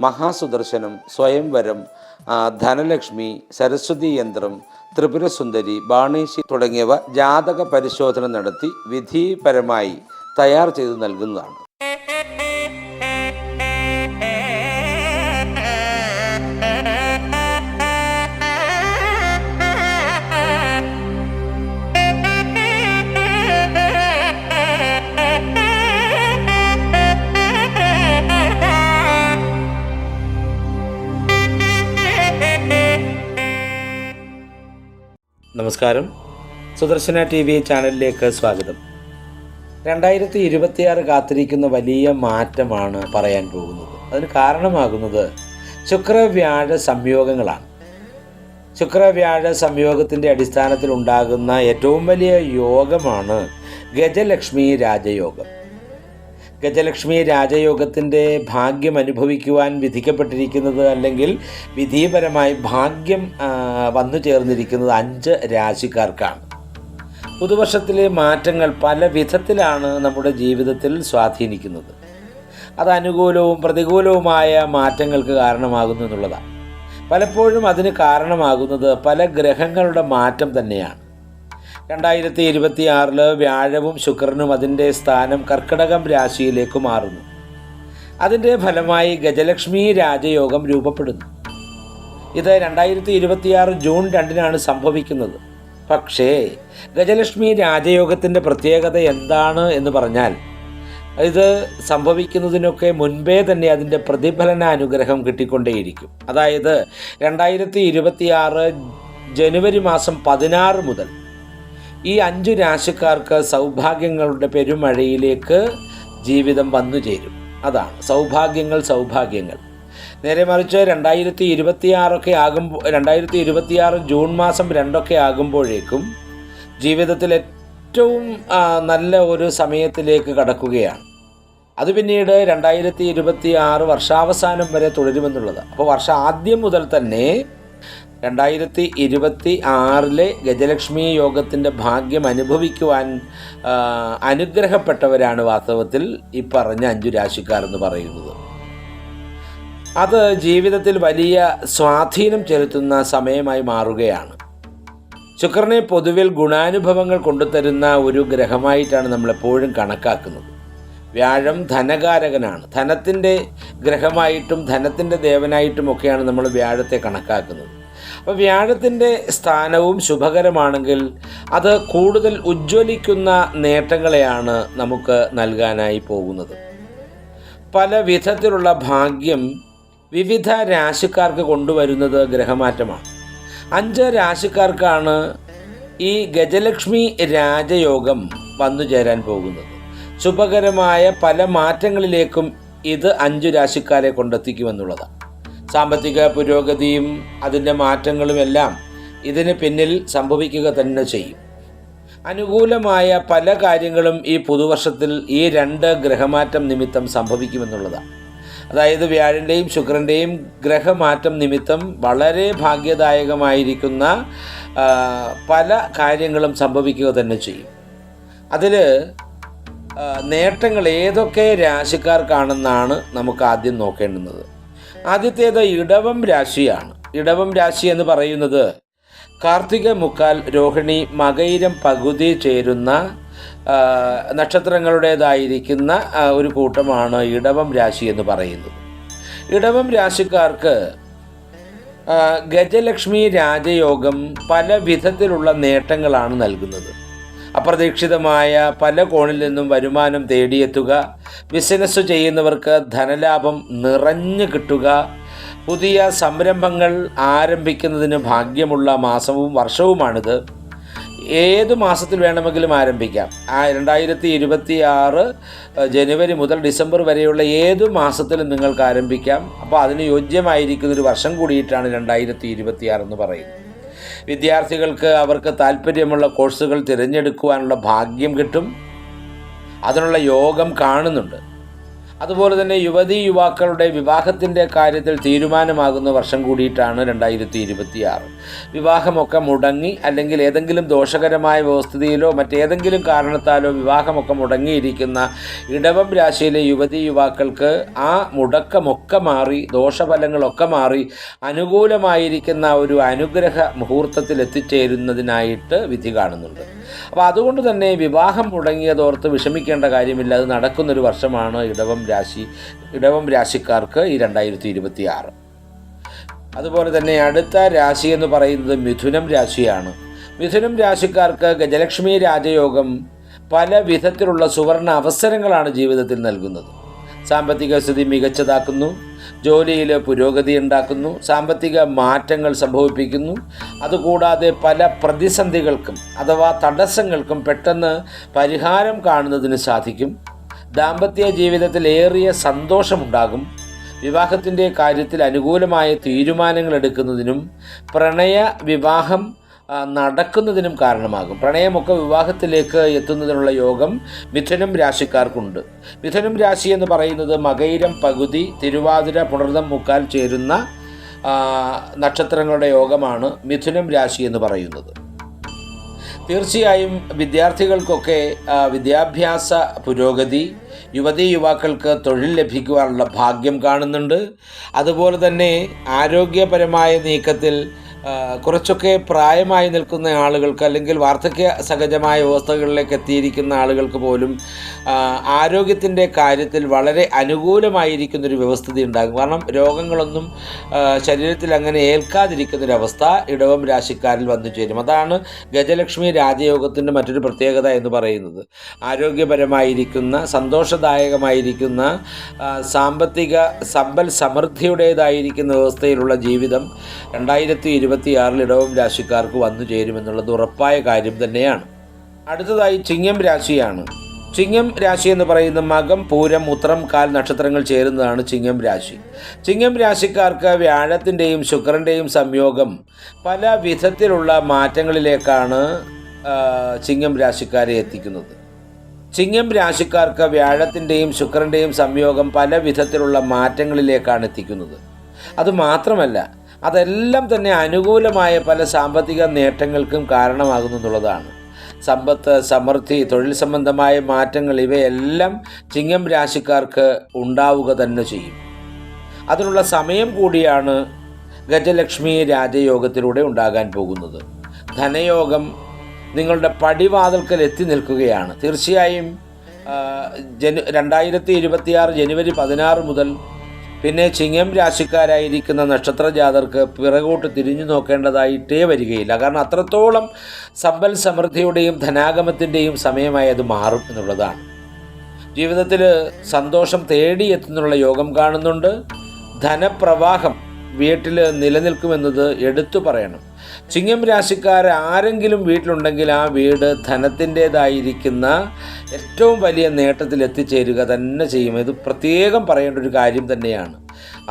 മഹാസുദർശനം സ്വയംവരം ധനലക്ഷ്മി സരസ്വതി യന്ത്രം ത്രിപുരസുന്ദരി ബാണേശി തുടങ്ങിയവ ജാതക പരിശോധന നടത്തി വിധിപരമായി തയ്യാർ ചെയ്തു നൽകുന്നതാണ്. നമസ്കാരം. സുദർശന ടി വി ചാനലിലേക്ക് സ്വാഗതം. രണ്ടായിരത്തി ഇരുപത്തിയാറ് കാത്തിരിക്കുന്ന വലിയ മാറ്റമാണ് പറയാൻ പോകുന്നത്. അതിന് കാരണമാകുന്നത് ശുക്രവ്യാഴ സംയോഗങ്ങളാണ്. ശുക്രവ്യാഴ സംയോഗത്തിന്റെ അടിസ്ഥാനത്തിൽ ഉണ്ടാകുന്ന ഏറ്റവും വലിയ യോഗമാണ് ഗജലക്ഷ്മി രാജയോഗം. ഗജലക്ഷ്മി രാജയോഗത്തിന്റെ ഭാഗ്യം അനുഭവിക്കുവാൻ വിധിക്കപ്പെട്ടിരിക്കുന്നത് അല്ലെങ്കിൽ വിധിപരമായി ഭാഗ്യം വന്നു ചേർന്നിരിക്കുന്നത് അഞ്ച് രാശിക്കാർക്കാണ്. പുതുവർഷത്തിലെ മാറ്റങ്ങൾ പല വിധത്തിലാണ് നമ്മുടെ ജീവിതത്തിൽ സ്വാധീനിക്കുന്നത്. അത് അനുകൂലവും പ്രതികൂലവുമായ മാറ്റങ്ങൾക്ക് കാരണമാകുന്നു എന്നുള്ളതാണ്. പലപ്പോഴും അതിന് കാരണമാകുന്നത് പല ഗ്രഹങ്ങളുടെ മാറ്റം തന്നെയാണ്. രണ്ടായിരത്തി ഇരുപത്തി ആറിൽ വ്യാഴവും ശുക്രനും അതിന്റെ സ്ഥാനം കർക്കിടകം രാശിയിലേക്ക് മാറുന്നു. അതിന്റെ ഫലമായി ഗജലക്ഷ്മി രാജയോഗം രൂപപ്പെടുന്നു. ഇത് രണ്ടായിരത്തി ഇരുപത്തിയാറ് ജൂൺ രണ്ടിനാണ് സംഭവിക്കുന്നത്. പക്ഷേ ഗജലക്ഷ്മി രാജയോഗത്തിന്റെ പ്രത്യേകത എന്താണ് എന്ന് പറഞ്ഞാൽ ഇത് സംഭവിക്കുന്നതിനൊക്കെ മുൻപേ തന്നെ അതിന്റെ പ്രതിഫലന അനുഗ്രഹം കിട്ടിക്കൊണ്ടേയിരിക്കും. അതായത് രണ്ടായിരത്തി ഇരുപത്തിയാറ് ജനുവരി മാസം പതിനാറ് മുതൽ ഈ അഞ്ചു രാശിക്കാർക്ക് സൗഭാഗ്യങ്ങളുടെ പെരുമഴയിലേക്ക് ജീവിതം വന്നു ചേരും. അതാണ്. സൗഭാഗ്യങ്ങൾ സൗഭാഗ്യങ്ങൾ. നേരെ മറിച്ച് രണ്ടായിരത്തി ഇരുപത്തിയാറൊക്കെ ആകുമ്പോൾ രണ്ടായിരത്തി ഇരുപത്തിയാറ് ജൂൺ മാസം രണ്ടൊക്കെ ആകുമ്പോഴേക്കും ജീവിതത്തിൽ ഏറ്റവും നല്ല ഒരു സമയത്തിലേക്ക് കടക്കുകയാണ്. അത് പിന്നീട് രണ്ടായിരത്തി ഇരുപത്തി ആറ് വർഷാവസാനം വരെ തുടരുമെന്നുള്ളത്. അപ്പോൾ വർഷം ആദ്യം മുതൽ തന്നെ രണ്ടായിരത്തി ഇരുപത്തി ആറിലെ ഗജലക്ഷ്മി യോഗത്തിന്റെ ഭാഗ്യം അനുഭവിക്കുവാൻ അനുഗ്രഹപ്പെട്ടവരാണ് വാസ്തവത്തിൽ ഈ പറഞ്ഞ അഞ്ചു രാശിക്കാർ എന്ന് പറയുന്നത്. അത് ജീവിതത്തിൽ വലിയ സ്വാധീനം ചെലുത്തുന്ന സമയമായി മാറുകയാണ്. ശുക്രനെ പൊതുവിൽ ഗുണാനുഭവങ്ങൾ കൊണ്ടുതരുന്ന ഒരു ഗ്രഹമായിട്ടാണ് നമ്മളെപ്പോഴും കണക്കാക്കുന്നത്. വ്യാഴം ധനകാരകനാണ്. ധനത്തിന്റെ ഗ്രഹമായിട്ടും ധനത്തിന്റെ ദേവനായിട്ടും ഒക്കെയാണ് നമ്മൾ വ്യാഴത്തെ കണക്കാക്കുന്നത്. അപ്പോൾ വ്യാഴത്തിന്റെ സ്ഥാനവും ശുഭകരമാണെങ്കിൽ അത് കൂടുതൽ ഉജ്ജ്വലിക്കുന്ന നേട്ടങ്ങളെയാണ് നമുക്ക് നൽകാനായി പോകുന്നത്. പല വിധത്തിലുള്ള ഭാഗ്യം വിവിധ രാശിക്കാർക്ക് കൊണ്ടുവരുന്നത് ഗ്രഹമാറ്റമാണ്. അഞ്ച് രാശിക്കാർക്കാണ് ഈ ഗജലക്ഷ്മി രാജയോഗം വന്നു ചേരാൻ പോകുന്നത്. ശുഭകരമായ പല മാറ്റങ്ങളിലേക്കും ഇത് അഞ്ചു രാശിക്കാരെ കൊണ്ടെത്തിക്കുമെന്നുള്ളതാണ്. സാമ്പത്തിക പുരോഗതിയും അതിന്റെ മാറ്റങ്ങളുമെല്ലാം ഇതിന് പിന്നിൽ സംഭവിക്കുക തന്നെ ചെയ്യും. അനുകൂലമായ പല കാര്യങ്ങളും ഈ പുതുവർഷത്തിൽ ഈ രണ്ട് ഗ്രഹമാറ്റം നിമിത്തം സംഭവിക്കുമെന്നുള്ളതാണ് അതായത് വ്യാഴന്റെയും ശുക്രന്റെയും ഗ്രഹമാറ്റം നിമിത്തം വളരെ ഭാഗ്യദായകമായിരിക്കുന്ന പല കാര്യങ്ങളും സംഭവിക്കുക തന്നെ ചെയ്യും. അതിൽ നേട്ടങ്ങൾ ഏതൊക്കെ രാശിക്കാർക്കാണെന്നാണ് നമുക്ക് ആദ്യം നോക്കേണ്ടുന്നത്. ആദ്യത്തേത് ഇടവം രാശിയാണ്. ഇടവം രാശി എന്ന് പറയുന്നത് കാർത്തിക മുക്കാൽ രോഹിണി മകയിരം പകുതി ചേരുന്ന നക്ഷത്രങ്ങളുടേതായിരിക്കുന്ന ഒരു കൂട്ടമാണ് ഇടവം രാശി എന്ന് പറയുന്നത്. ഇടവം രാശിക്കാർക്ക് ഗജലക്ഷ്മി രാജയോഗം പല വിധത്തിലുള്ള നേട്ടങ്ങളാണ് നൽകുന്നത്. അപ്രതീക്ഷിതമായ പല കോണിൽ നിന്നും വരുമാനം തേടിയെത്തുക. ബിസിനസ് ചെയ്യുന്നവർക്ക് ധനലാഭം നിറഞ്ഞു കിട്ടുക. പുതിയ സംരംഭങ്ങൾ ആരംഭിക്കുന്നതിന് ഭാഗ്യമുള്ള മാസവും വർഷവുമാണിത്. ഏത് മാസത്തിൽ വേണമെങ്കിലും ആരംഭിക്കാം. ആ രണ്ടായിരത്തി ഇരുപത്തി ആറ് ജനുവരി മുതൽ ഡിസംബർ വരെയുള്ള ഏത് മാസത്തിലും നിങ്ങൾക്ക് ആരംഭിക്കാം. അപ്പോൾ അതിന് യോജ്യമായിരിക്കുന്ന ഒരു വർഷം കൂടിയിട്ടാണ് രണ്ടായിരത്തി ഇരുപത്തി എന്ന് പറയുന്നത്. വിദ്യാർത്ഥികൾക്ക് അവർക്ക് താല്പര്യമുള്ള കോഴ്സുകൾ തിരഞ്ഞെടുക്കുവാനുള്ള ഭാഗ്യം കിട്ടും. അതിനുള്ള യോഗം കാണുന്നുണ്ട്. അതുപോലെ തന്നെ യുവതി യുവാക്കളുടെ വിവാഹത്തിന്റെ കാര്യത്തിൽ തീരുമാനമാകുന്ന വർഷം കൂടിയിട്ടാണ് രണ്ടായിരത്തി ഇരുപത്തിയാറ് വിവാഹമൊക്കെ മുടങ്ങി അല്ലെങ്കിൽ ഏതെങ്കിലും ദോഷകരമായ വ്യവസ്ഥിതിയിലോ മറ്റേതെങ്കിലും കാരണത്താലോ വിവാഹമൊക്കെ മുടങ്ങിയിരിക്കുന്ന ഇടവം രാശിയിലെ യുവതി യുവാക്കൾക്ക് ആ മുടക്കമൊക്കെ മാറി ദോഷഫലങ്ങളൊക്കെ മാറി അനുകൂലമായിരിക്കുന്ന ഒരു അനുഗ്രഹ മുഹൂർത്തത്തിൽ എത്തിച്ചേരുന്നതിനായിട്ട് വിധി കാണുന്നുണ്ട്. അപ്പോൾ അതുകൊണ്ട് തന്നെ വിവാഹം മുടങ്ങിയതോർത്ത് വിഷമിക്കേണ്ട കാര്യമില്ല. അത് നടക്കുന്നൊരു വർഷമാണ് ഇടവം രാശി ഇടവം രാശിക്കാർക്ക് ഈ രണ്ടായിരത്തി ഇരുപത്തി ആറ് അതുപോലെ തന്നെ അടുത്ത രാശി എന്ന് പറയുന്നത് മിഥുനം രാശിയാണ്. മിഥുനം രാശിക്കാർക്ക് ഗജലക്ഷ്മി രാജയോഗം പല വിധത്തിലുള്ള സുവർണ അവസരങ്ങളാണ് ജീവിതത്തിൽ നൽകുന്നത്. സാമ്പത്തിക സ്ഥിതി മികച്ചതാക്കുന്നു. ജോലിയിൽ പുരോഗതി ഉണ്ടാക്കുന്നു സാമ്പത്തിക മാറ്റങ്ങൾ സംഭവിപ്പിക്കുന്നു. അതുകൂടാതെ പല പ്രതിസന്ധികൾക്കും അഥവാ തടസ്സങ്ങൾക്കും പെട്ടെന്ന് പരിഹാരം കാണുന്നതിന് സാധിക്കും. ദാമ്പത്യ ജീവിതത്തിൽ ഏറിയ സന്തോഷമുണ്ടാകും. വിവാഹത്തിന്റെ കാര്യത്തിൽ അനുകൂലമായ തീരുമാനങ്ങൾ എടുക്കുന്നതിനും പ്രണയ വിവാഹം നടക്കുന്നതിനും കാരണമാകും. പ്രണയമൊക്കെ വിവാഹത്തിലേക്ക് എത്തുന്നതിനുള്ള യോഗം മിഥുനം രാശിക്കാർക്കുണ്ട്. മിഥുനം രാശി എന്ന് പറയുന്നത് മകയിരം പകുതി തിരുവാതിര പുണർദം മുക്കാൽ ചേരുന്ന നക്ഷത്രങ്ങളുടെ യോഗമാണ് മിഥുനം രാശി എന്ന് പറയുന്നത്. തീർച്ചയായും വിദ്യാർത്ഥികൾക്കൊക്കെ വിദ്യാഭ്യാസ പുരോഗതി യുവതീ യുവാക്കൾക്ക് തൊഴിൽ ലഭിക്കുവാനുള്ള ഭാഗ്യം കാണുന്നുണ്ട്. അതുപോലെ തന്നെ ആരോഗ്യപരമായ നീക്കത്തിൽ കുറച്ചൊക്കെ പ്രായമായി നിൽക്കുന്ന ആളുകൾക്ക് അല്ലെങ്കിൽ വാർദ്ധക്യ സഹജമായ വ്യവസ്ഥകളിലേക്ക് എത്തിയിരിക്കുന്ന ആളുകൾക്ക് പോലും ആരോഗ്യത്തിന്റെ കാര്യത്തിൽ വളരെ അനുകൂലമായിരിക്കുന്നൊരു വ്യവസ്ഥിതി ഉണ്ടാകും. കാരണം രോഗങ്ങളൊന്നും ശരീരത്തിൽ അങ്ങനെ ഏൽക്കാതിരിക്കുന്നൊരവസ്ഥ ഇടവം രാശിക്കാരിൽ വന്നു ചേരും. അതാണ് ഗജലക്ഷ്മി രാജയോഗത്തിന്റെ മറ്റൊരു പ്രത്യേകത എന്ന് പറയുന്നത്. ആരോഗ്യപരമായിരിക്കുന്ന സന്തോഷദായകമായിരിക്കുന്ന സാമ്പത്തിക സമ്പൽ സമൃദ്ധിയുടേതായിരിക്കുന്ന വ്യവസ്ഥയിലുള്ള ജീവിതം രണ്ടായിരത്തി ഇരുപത്തിയാറിൽ ഇടവം രാശിക്കാർക്ക് വന്നു ചേരുമെന്നുള്ളത് ഉറപ്പായ കാര്യം തന്നെയാണ്. അടുത്തതായി ചിങ്ങം രാശിയാണ്. ചിങ്ങം രാശി എന്ന് പറയുന്ന മകം പൂരം ഉത്രം കാൽ നക്ഷത്രങ്ങൾ ചേരുന്നതാണ് ചിങ്ങം രാശി. ചിങ്ങം രാശിക്കാർക്ക് വ്യാഴത്തിന്റെയും ശുക്രന്റെയും സംയോഗം പല വിധത്തിലുള്ള മാറ്റങ്ങളിലേക്കാണ് ചിങ്ങം രാശിക്കാരെ എത്തിക്കുന്നത്. ചിങ്ങം രാശിക്കാർക്ക് വ്യാഴത്തിന്റെയും ശുക്രന്റെയും സംയോഗം പല വിധത്തിലുള്ള മാറ്റങ്ങളിലേക്കാണ് എത്തിക്കുന്നത്. അതുമാത്രമല്ല അതെല്ലാം തന്നെ അനുകൂലമായ പല സാമ്പത്തിക നേട്ടങ്ങൾക്കും കാരണമാകുന്നു എന്നുള്ളതാണ്. സമ്പത്ത് സമൃദ്ധി തൊഴിൽ സംബന്ധമായ മാറ്റങ്ങൾ ഇവയെല്ലാം ചിങ്ങം രാശിക്കാർക്ക് ഉണ്ടാവുക തന്നെ ചെയ്യും. അതിനുള്ള സമയം കൂടിയാണ് ഗജലക്ഷ്മി രാജയോഗത്തിലൂടെ ഉണ്ടാകാൻ പോകുന്നത്. ധനയോഗം നിങ്ങളുടെ പടിവാതിൽക്കൽ എത്തി നിൽക്കുകയാണ്. തീർച്ചയായും ജനു രണ്ടായിരത്തി ഇരുപത്തിയാറ് ജനുവരി പതിനാറ് മുതൽ പിന്നെ ചിങ്ങം രാശിക്കാരായിരിക്കുന്ന നക്ഷത്ര ജാതർക്ക് പിറകോട്ട് തിരിഞ്ഞു നോക്കേണ്ടതായിട്ടേ വരികയില്ല. കാരണം അത്രത്തോളം സമ്പൽ സമൃദ്ധിയുടെയും ധനാഗമത്തിന്റെയും സമയമായി അത് മാറും എന്നുള്ളതാണ്. ജീവിതത്തിൽ സന്തോഷം തേടിയെത്തുന്നുള്ള യോഗം കാണുന്നുണ്ട്. ധനപ്രവാഹം വീട്ടിൽ നിലനിൽക്കുമെന്നത് എടുത്തു പറയണം. ചിങ്ങം രാശിക്കാർ ആരെങ്കിലും വീട്ടിലുണ്ടെങ്കിൽ ആ വീട് ധനത്തിന്റേതായിരിക്കുന്ന ഏറ്റവും വലിയ നേട്ടത്തിൽ എത്തിച്ചേരുക തന്നെ ചെയ്യും. ഇത് പ്രത്യേകം പറയേണ്ട ഒരു കാര്യം തന്നെയാണ്.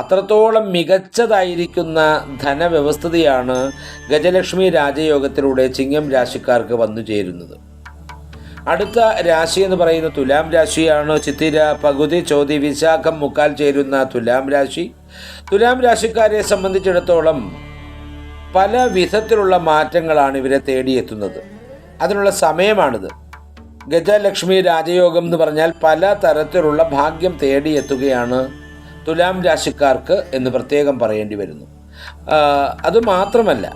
അത്രത്തോളം മികച്ചതായിരിക്കുന്ന ധനവ്യവസ്ഥതയാണ് ഗജലക്ഷ്മി രാജയോഗത്തിലൂടെ ചിങ്ങം രാശിക്കാർക്ക് വന്നു ചേരുന്നത്. അടുത്ത രാശി എന്ന് പറയുന്ന തുലാം രാശിയാണ്. ചിത്തിര പകുതി ചോതി വിശാഖം മുക്കാൽ ചേരുന്ന തുലാം രാശി. തുലാം രാശിക്കാരെ സംബന്ധിച്ചിടത്തോളം പല വിധത്തിലുള്ള മാറ്റങ്ങളാണ് ഇവരെ തേടിയെത്തുന്നത്. അതിനുള്ള സമയമാണിത്. ഗജലക്ഷ്മി രാജയോഗം എന്ന് പറഞ്ഞാൽ പല തരത്തിലുള്ള ഭാഗ്യം തേടിയെത്തുകയാണ് തുലാം രാശിക്കാർക്ക് എന്ന് പ്രത്യേകം പറയേണ്ടി വരുന്നു. അതുമാത്രമല്ല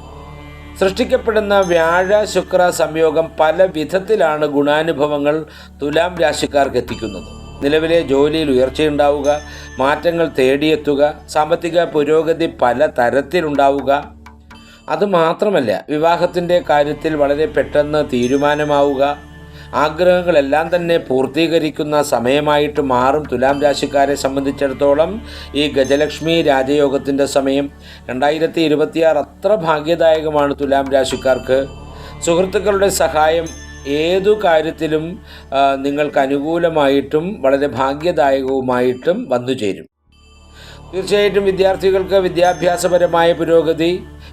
സൃഷ്ടിക്കപ്പെടുന്ന വ്യാഴ ശുക്ര സംയോഗം പല വിധത്തിലാണ് ഗുണാനുഭവങ്ങൾ തുലാം രാശിക്കാർക്ക് എത്തിക്കുന്നത്. നിലവിലെ ജോലിയിൽ ഉയർച്ചയുണ്ടാവുക മാറ്റങ്ങൾ തേടിയെത്തുക സാമ്പത്തിക പുരോഗതി പല തരത്തിലുണ്ടാവുക. അതുമാത്രമല്ല വിവാഹത്തിന്റെ കാര്യത്തിൽ വളരെ പെട്ടെന്ന് തീരുമാനമാവുക. ആഗ്രഹങ്ങളെല്ലാം തന്നെ പൂർത്തീകരിക്കുന്ന സമയമായിട്ട് മാറും. തുലാം രാശിക്കാരെ സംബന്ധിച്ചിടത്തോളം ഈ ഗജലക്ഷ്മി രാജയോഗത്തിന്റെ സമയം. രണ്ടായിരത്തി ഇരുപത്തിയാറ് അത്ര ഭാഗ്യദായകമാണ് തുലാം രാശിക്കാർക്ക്. സുഹൃത്തുക്കളുടെ സഹായം ഏതു കാര്യത്തിലും നിങ്ങൾക്ക് അനുകൂലമായിട്ടും വളരെ ഭാഗ്യദായകവുമായിട്ടും വന്നു ചേരും. തീർച്ചയായിട്ടും വിദ്യാർത്ഥികൾക്ക് വിദ്യാഭ്യാസപരമായ പുരോഗതി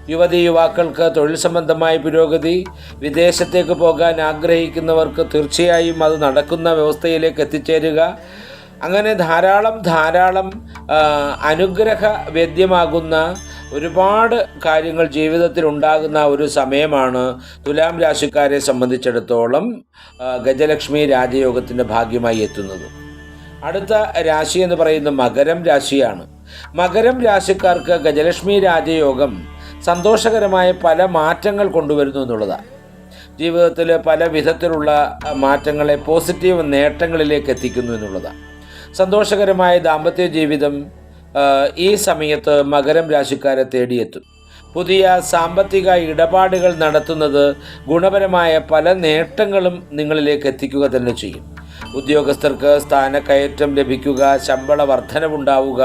യുവതി യുവാക്കൾക്ക് തൊഴിൽ സംബന്ധമായ പുരോഗതി വിദേശത്തേക്ക് പോകാൻ ആഗ്രഹിക്കുന്നവർക്ക് തീർച്ചയായും അത് നടക്കുന്ന വ്യവസ്ഥയിലേക്ക് എത്തിച്ചേരുക. അങ്ങനെ ധാരാളം ധാരാളം അനുഗ്രഹ വേദ്യമാകുന്ന ഒരുപാട് കാര്യങ്ങൾ ജീവിതത്തിൽ ഉണ്ടാകുന്ന ഒരു സമയമാണ് തുലാം രാശിക്കാരെ സംബന്ധിച്ചിടത്തോളം ഗജലക്ഷ്മി രാജയോഗത്തിന്റെ ഭാഗ്യമായി എത്തുന്നത്. അടുത്ത രാശി എന്ന് പറയുന്നത് മകരം രാശിയാണ്. മകരം രാശിക്കാർക്ക് ഗജലക്ഷ്മി രാജയോഗം സന്തോഷകരമായ പല മാറ്റങ്ങൾ കൊണ്ടുവരുന്നു എന്നുള്ളതാണ് ജീവിതത്തിൽ പല വിധത്തിലുള്ള മാറ്റങ്ങളെ പോസിറ്റീവ് നേട്ടങ്ങളിലേക്ക് എത്തിക്കുന്നു എന്നുള്ളതാണ് സന്തോഷകരമായ ദാമ്പത്യ ജീവിതം ഈ സമയത്ത് മകരം രാശിക്കാരെ തേടിയെത്തും. പുതിയ സാമ്പത്തിക ഇടപാടുകൾ നടത്തുന്നത് ഗുണപരമായ പല നേട്ടങ്ങളും നിങ്ങളിലേക്ക് എത്തിക്കുക തന്നെ ചെയ്യും. ഉദ്യോഗസ്ഥർക്ക് സ്ഥാനക്കയറ്റം ലഭിക്കുക ശമ്പള വർധനവുണ്ടാവുക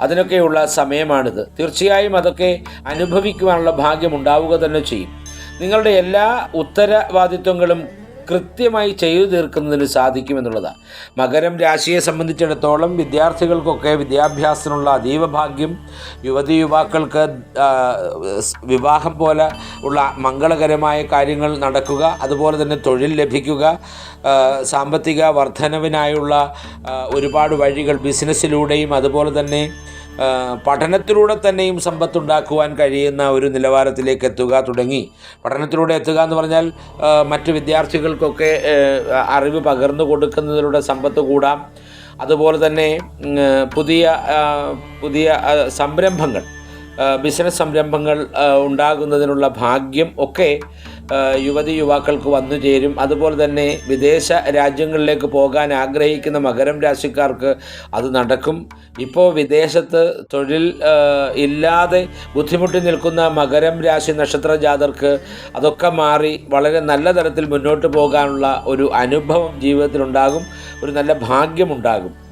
അതിനൊക്കെയുള്ള സമയമാണിത്. തീർച്ചയായും അതൊക്കെ അനുഭവിക്കുവാനുള്ള ഭാഗ്യം ഉണ്ടാവുക തന്നെ ചെയ്യും. നിങ്ങളുടെ എല്ലാ ഉത്തരവാദിത്വങ്ങളും കൃത്യമായി ചെയ്തു തീർക്കുന്നതിന് സാധിക്കുമെന്നുള്ളതാണ് മകരം രാശിയെ സംബന്ധിച്ചിടത്തോളം വിദ്യാർത്ഥികൾക്കൊക്കെ വിദ്യാഭ്യാസത്തിനുള്ള അതീവ ഭാഗ്യം യുവതി യുവാക്കൾക്ക് വിവാഹം പോലെ ഉള്ള മംഗളകരമായ കാര്യങ്ങൾ നടക്കുക അതുപോലെ തന്നെ തൊഴിൽ ലഭിക്കുക സാമ്പത്തിക വർധനവിനായുള്ള ഒരുപാട് വഴികൾ ബിസിനസ്സിലൂടെയും അതുപോലെ തന്നെ പഠനത്തിലൂടെ തന്നെയും സമ്പത്തുണ്ടാക്കുവാൻ കഴിയുന്ന ഒരു നിലവാരത്തിലേക്ക് എത്തുക തുടങ്ങി. പഠനത്തിലൂടെ എത്തുക എന്ന് പറഞ്ഞാൽ മറ്റ് വിദ്യാർത്ഥികൾക്കൊക്കെ അറിവ് പകർന്നു കൊടുക്കുന്നതിലൂടെ സമ്പത്ത് കൂടാം. അതുപോലെ തന്നെ പുതിയ പുതിയ സംരംഭങ്ങൾ ബിസിനസ് സംരംഭങ്ങൾ ഉണ്ടാകുന്നതിനുള്ള ഭാഗ്യം ഒക്കെ യുവതി യുവാക്കൾക്ക് വന്നു ചേരും. അതുപോലെ തന്നെ വിദേശ രാജ്യങ്ങളിലേക്ക് പോകാൻ ആഗ്രഹിക്കുന്ന മകരം രാശിക്കാർക്ക് അത് നടക്കും. ഇപ്പോൾ വിദേശത്ത് തൊഴിൽ ഇല്ലാതെ ബുദ്ധിമുട്ടി നിൽക്കുന്ന മകരം രാശി നക്ഷത്ര ജാതർക്ക് അതൊക്കെ മാറി വളരെ നല്ല തരത്തിൽ മുന്നോട്ട് പോകാനുള്ള ഒരു അനുഭവം ജീവിതത്തിലുണ്ടാകും. ഒരു നല്ല ഭാഗ്യമുണ്ടാകും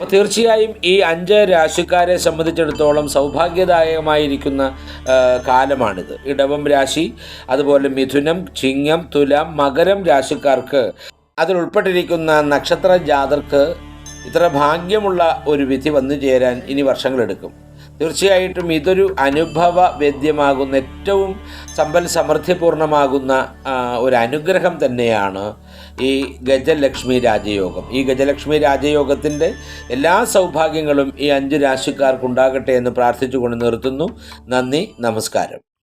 അപ്പോൾ തീർച്ചയായും ഈ അഞ്ച് രാശിക്കാരെ സംബന്ധിച്ചിടത്തോളം സൗഭാഗ്യദായകമായിരിക്കുന്ന കാലമാണിത്. ഇടവം രാശി അതുപോലെ മിഥുനം ചിങ്ങം തുലാം മകരം രാശിക്കാർക്ക് അതിൽ ഉൾപ്പെട്ടിരിക്കുന്ന നക്ഷത്ര ജാതർക്ക് ഇത്ര ഭാഗ്യമുള്ള ഒരു വിധി വന്നു ചേരാൻ ഇനി വർഷങ്ങളെടുക്കും. തീർച്ചയായിട്ടും ഇതൊരു അനുഭവ വേദ്യമാകുന്ന ഏറ്റവും സമ്പൽ സമൃദ്ധിപൂർണമാകുന്ന ഒരു അനുഗ്രഹം തന്നെയാണ് ഈ ഗജലക്ഷ്മി രാജയോഗം. ഈ ഗജലക്ഷ്മി രാജയോഗത്തിന്റെ എല്ലാ സൗഭാഗ്യങ്ങളും ഈ അഞ്ച് രാശിക്കാർക്കുണ്ടാകട്ടെ എന്ന് പ്രാർത്ഥിച്ചുകൊണ്ട് നിർത്തുന്നു. നന്ദി നമസ്കാരം.